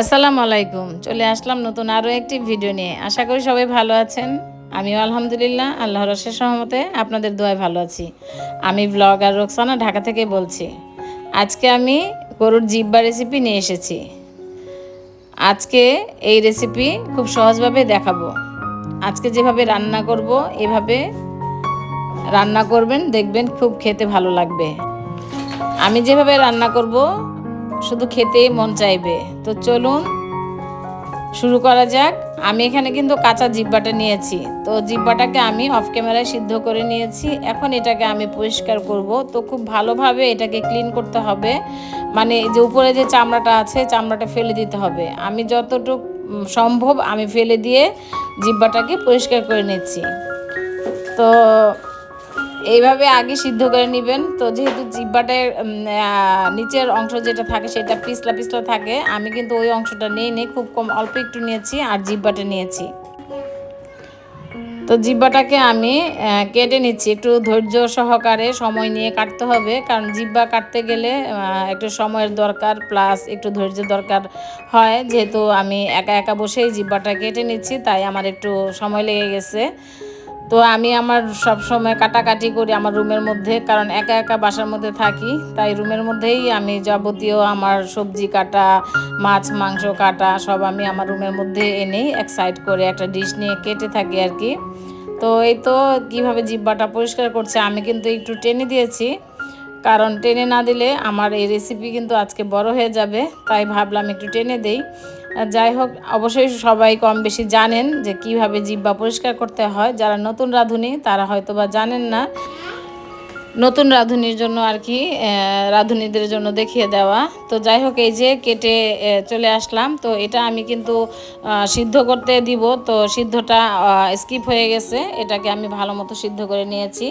আসসালামু আলাইকুম। চলে আসলাম নতুন আরও একটি ভিডিও নিয়ে। আশা করি সবাই ভালো আছেন। আমিও আলহামদুলিল্লাহ, আল্লাহর রসের সহমতে আপনাদের দোয়ায় ভালো আছি। আমি ব্লগার রোকসানা ঢাকা থেকে বলছি। আজকে আমি গরুর জিব্বা রেসিপি নিয়ে এসেছি। আজকে এই রেসিপি খুব সহজভাবে দেখাবো। আজকে যেভাবে রান্না করব, এভাবে রান্না করবেন, দেখবেন খুব খেতে ভালো লাগবে। আমি যেভাবে রান্না করব শুধু খেতেই মন চাইবে। তো চলুন, শুরু করা যাক। আমি এখানে কিন্তু কাঁচা জিব্বাটা নিয়েছি। তো জিব্বাটাকে আমি অফ ক্যামেরায় সিদ্ধ করে নিয়েছি। এখন এটাকে আমি পরিষ্কার করব। তো খুব ভালোভাবে এটাকে ক্লিন করতে হবে। মানে যে উপরে যে চামড়াটা আছে, চামড়াটা ফেলে দিতে হবে। আমি যতটুকু সম্ভব আমি ফেলে দিয়ে জিব্বাটাকে পরিষ্কার করে নিচ্ছি। তো এইভাবে আগে সিদ্ধ করে নেবেন। তো যেহেতু জিব্বাটার নিচের অংশ যেটা থাকে সেটা পিছলা পিছলা থাকে, আমি কিন্তু ওই অংশটা নিয়ে নিই। খুব কম, অল্প একটু নিয়েছি আর জিব্বাটা নিয়েছি। তো জিব্বাটাকে আমি কেটে নিচ্ছি। একটু ধৈর্য সহকারে সময় নিয়ে কাটতে হবে, কারণ জিব্বা কাটতে গেলে একটু সময়ের দরকার, প্লাস একটু ধৈর্য দরকার হয়। যেহেতু আমি একা একা বসেই জিব্বাটা কেটে নিচ্ছি, তাই আমার একটু সময় লেগে গেছে। তো আমি আমার সব সময় কাটাকাটি করি আমার রুমের মধ্যে, কারণ একা একা বাসার মধ্যে থাকি। তাই রুমের মধ্যেই আমি যাবতীয় আমার সবজি কাটা, মাছ, মাংস কাটা, সব আমি আমার রুমের মধ্যে এনেই এক সাইড করে একটা ডিশ নিয়ে কেটে থাকি আর কি। তো এই তো কীভাবে জিব্বাটা পরিষ্কার করছে আমি কিন্তু একটু টেনে দিয়েছি। কারণ টেনে না দিলে আমার এই রেসিপি কিন্তু আজকে বড় হয়ে যাবে, তাই ভাবলাম একটু টেনে দেই। যাই হোক, অবশ্যই সবাই কম বেশি জানেন যে কীভাবে জিব্বা পরিষ্কার করতে হয়। যারা নতুন রাঁধুনি, তারা হয়তো বা জানেন না। নতুন রাঁধুনির জন্য আর কি রাঁধুনিদের জন্য দেখিয়ে দেওয়া। তো যাই হোক, এই যে কেটে চলে আসলাম। তো এটা আমি কিন্তু সিদ্ধ করতে দিব। তো সিদ্ধটা স্কিপ হয়ে গেছে। এটাকে আমি ভালো মতো সিদ্ধ করে নিয়েছি।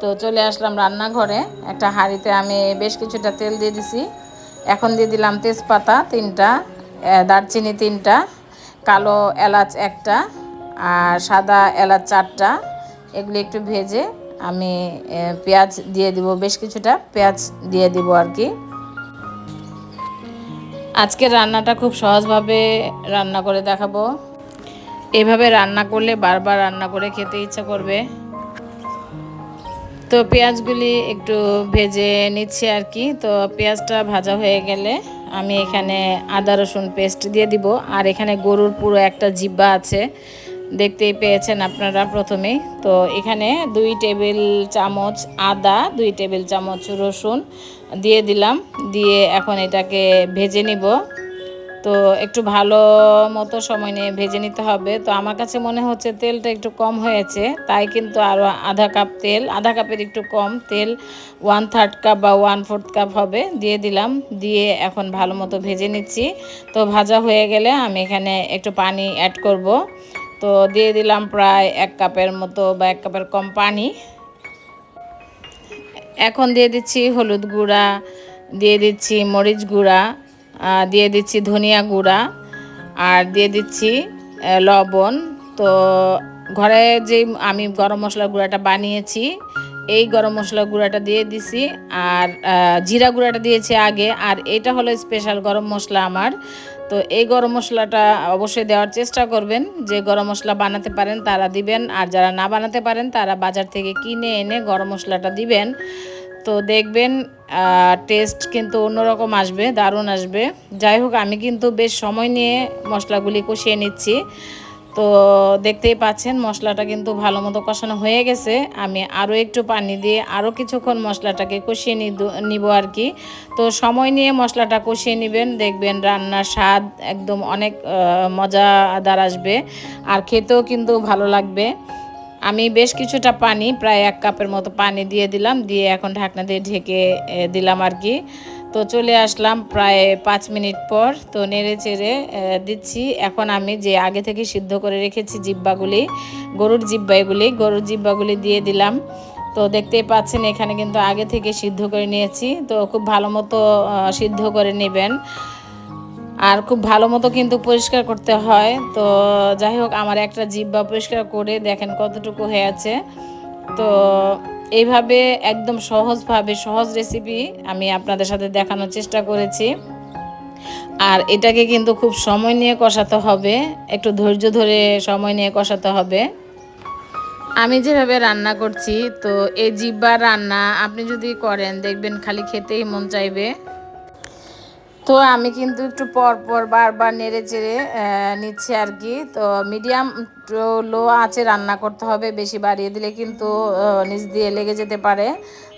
তো চলে আসলাম রান্নাঘরে। একটা হাঁড়িতে আমি বেশ কিছুটা তেল দিয়ে দিছি। এখন দিয়ে দিলাম তেজপাতা তিনটা দারচিনি তিনটা, কালো এলাচ একটা, আর সাদা এলাচ চারটা। এগুলি একটু ভেজে আমি পেঁয়াজ দিয়ে দিব, বেশ কিছুটা পেঁয়াজ দিয়ে দিব আর কি। আজকের রান্নাটা খুব সহজভাবে রান্না করে দেখাবো। এভাবে রান্না করলে বারবার রান্না করে খেতে ইচ্ছা করবে। তো পেঁয়াজগুলি একটু ভেজে নিচ্ছি আর কি। তো পেঁয়াজটা ভাজা হয়ে গেলে আমি এখানে আদা রসুন পেস্ট দিয়ে দিব। আর এখানে গরুর পুরো একটা জিব্বা আছে। দেখতেই পেয়েছেন আপনারা প্রথমেই তো এখানে দুই টেবিল চামচ আদা, দুই টেবিল চামচ রসুন দিয়ে দিলাম। দিয়ে এখন এটাকে ভেজে নিব। তো একটু ভালো মতো সময় নিয়ে ভেজে নিতে হবে। তো আমার কাছে মনে হচ্ছে তেলটা একটু কম হয়েছে, তাই কিন্তু আরও আধা কাপ তেল, আধা কাপের একটু কম তেল ওয়ান থার্ড কাপ বা ওয়ান ফোর্থ কাপ হবে, দিয়ে দিলাম। দিয়ে এখন ভালো মতো ভেজে নিচ্ছি। তো ভাজা হয়ে গেলে আমি এখানে একটু পানি অ্যাড করব। তো দিয়ে দিলাম প্রায় এক কাপের মতো বা এক কাপের কম পানি। এখন দিয়ে দিচ্ছি হলুদ গুঁড়া, দিয়ে দিচ্ছি মরিচ গুঁড়া দিয়ে দিচ্ছি ধনিয়া গুঁড়া আর দিয়ে দিচ্ছি লবণ। তো ঘরে যে আমি গরম মশলার গুঁড়াটা বানিয়েছি, এই গরম মশলা গুঁড়াটা দিয়ে দিছি আর জিরা গুঁড়াটা দিয়েছি আগে। আর এটা হলো স্পেশাল গরম মশলা আমার। তো এই গরম মশলাটা অবশ্যই দেওয়ার চেষ্টা করবেন। যে গরম মশলা বানাতে পারেন তারা দিবেন, আর যারা না বানাতে পারেন তারা বাজার থেকে কিনে এনে গরম মশলাটা দিবেন। তো দেখবেন টেস্ট কিন্তু অন্যরকম আসবে, দারুণ আসবে। যাই হোক, আমি কিন্তু বেশ সময় নিয়ে মশলাগুলি কষিয়ে নিচ্ছি। তো দেখতেই পাচ্ছেন, মশলাটা কিন্তু ভালো মতো কষানো হয়ে গেছে। আমি আরও একটু পানি দিয়ে আরও কিছুক্ষণ মশলাটাকে কষিয়ে নিব আর কি। তো সময় নিয়ে মশলাটা কষিয়ে নেবেন, দেখবেন রান্নার স্বাদ একদম অনেক মজাদার আসবে আর খেতেও কিন্তু ভালো লাগবে। আমি বেশ কিছুটা পানি, প্রায় এক কাপের মতো পানি দিয়ে দিলাম, দিয়ে এখন ঢাকনা দিয়ে ঢেকে দিলাম আর কি। তো চলে আসলাম প্রায় পাঁচ মিনিট পর, তো নেড়ে চেড়ে দিচ্ছি। এখন আমি যে আগে থেকে সিদ্ধ করে রেখেছি জিব্বাগুলি, গরুর জিব্বা এগুলি গরুর জিব্বাগুলি দিয়ে দিলাম। তো দেখতেই পাচ্ছেন, এখানে কিন্তু আগে থেকে সিদ্ধ করে নিয়েছি। তো খুব ভালো মতো সিদ্ধ করে নেবেন। আর খুব ভালো মতো কিন্তু পরিষ্কার করতে হয়। তো যাই হোক, আমার একটা জিব্বা পরিষ্কার করে দেখেন কতটুকু হয়ে আছে। তো এইভাবে একদম সহজভাবে, সহজ রেসিপি আমি আপনাদের সাথে দেখানোর চেষ্টা করেছি। আর এটাকে কিন্তু খুব সময় নিয়ে কষাতে হবে, একটু ধৈর্য ধরে সময় নিয়ে কষাতে হবে। আমি যেভাবে রান্না করছি, তো এই জিব্বার রান্না আপনি যদি করেন, দেখবেন খালি খেতেই মন চাইবে। তো আমি কিন্তু একটু পর পর বারবার নেড়ে চেড়ে নিচ্ছি আর কি। তো মিডিয়াম লো আছে রান্না করতে হবে, বেশি বাড়িয়ে দিলে কিন্তু নিচ দিয়ে লেগে যেতে পারে।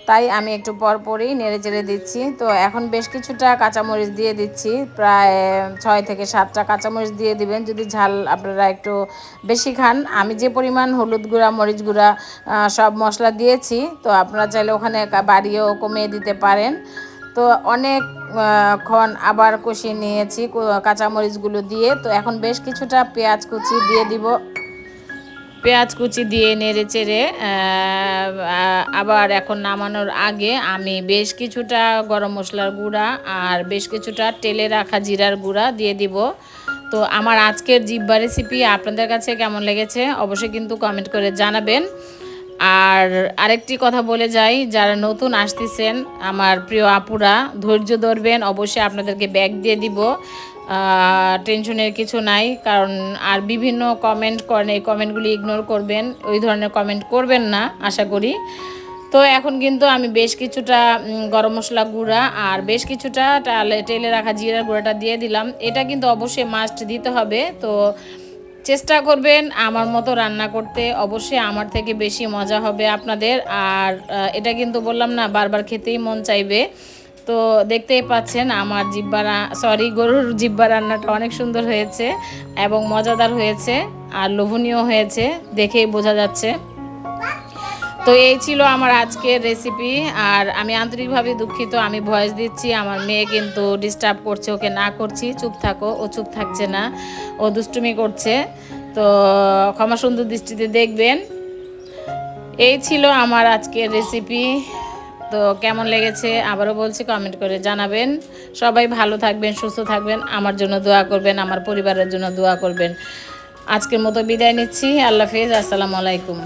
তাই আমি একটু পর পরই নেড়ে চেড়ে দিচ্ছি। তো এখন বেশ কিছুটা কাঁচামরিচ দিয়ে দিচ্ছি। প্রায় ছয় থেকে সাতটা কাঁচামরিচ দিয়ে দিবেন। যদি ঝাল আপনারা একটু বেশি খান, আমি যে পরিমাণ হলুদ গুঁড়া, মরিচ গুঁড়া সব মশলা দিয়েছি, তো আপনারা চাইলে ওখানে বাড়িয়েও কমিয়ে দিতে পারেন। তো অনেকক্ষণ আবার কষিয়ে নিয়েছি কাঁচামরিচগুলো দিয়ে। তো এখন বেশ কিছুটা পেঁয়াজ কুচি দিয়ে দিব। পেঁয়াজ কুচি দিয়ে নেড়ে চেড়ে আবার এখন নামানোর আগে আমি বেশ কিছুটা গরম মশলার গুঁড়া আর বেশ কিছুটা তেলে রাখা জিরার গুঁড়া দিয়ে দিব। তো আমার আজকের জিব্বা রেসিপি আপনাদের কাছে কেমন লেগেছে অবশ্যই কিন্তু কমেন্ট করে জানাবেন। আর আরেকটি কথা বলে যাই, যারা নতুন আসতেছেন, আমার প্রিয় আপুরা, ধৈর্য ধরবেন, অবশ্যই আপনাদেরকে ব্যাগ দিয়ে দিব। টেনশনের কিছু নাই, কারণ আর বিভিন্ন কমেন্ট করেন, এই কমেন্টগুলি ইগনোর করবেন, ওই ধরনের কমেন্ট করবেন না, আশা করি। তো এখন কিন্তু আমি বেশ কিছুটা গরম মশলা গুঁড়া আর বেশ কিছুটা টালে রাখা জিরার গুঁড়াটা দিয়ে দিলাম। এটা কিন্তু অবশ্যই মাস্ট দিতে হবে। তো চেষ্টা করবেন আমার মতো রান্না করতে। অবশ্যই আমার থেকে বেশি মজা হবে আপনাদের। আর এটা কিন্তু বললাম না, বারবার খেতেই মন চাইবে। তো দেখতেই পাচ্ছেন আমার জিব্বা সরি গরুর জিব্বা রান্নাটা অনেক সুন্দর হয়েছে এবং মজাদার হয়েছে আর লোভনীয় হয়েছে, দেখেই বোঝা যাচ্ছে। তো এই ছিল আমার আজকের রেসিপি আর আমি আন্তরিকভাবে দুঃখিত, আমি ভয়েস দিচ্ছি, আমার মেয়ে কিন্তু ডিস্টার্ব করছে, ওকে না করছি, চুপ থাকো, ও চুপ থাকছে না, ও দুষ্টুমি করছে, তো ক্ষমা সুন্দর দৃষ্টিতে দেখবেন। এই ছিল আমার আজকের রেসিপি তো কেমন লেগেছে আবারও বলছি কমেন্ট করে জানাবেন। সবাই ভালো থাকবেন, সুস্থ থাকবেন, আমার জন্য দোয়া করবেন, আমার পরিবারের জন্য দোয়া করবেন। আজকের মতো বিদায় নিচ্ছি, আল্লাহ হাফেজ, আসসালামু আলাইকুম।